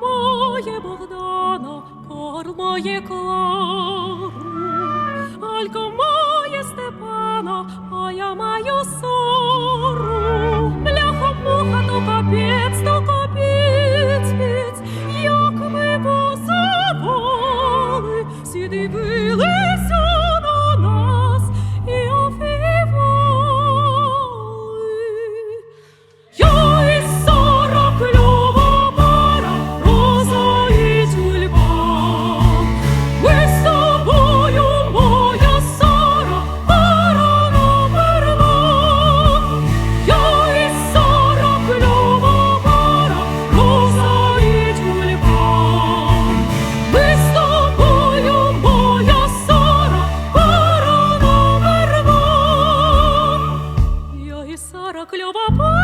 моє Богдано, кормоє клас. кльова пора.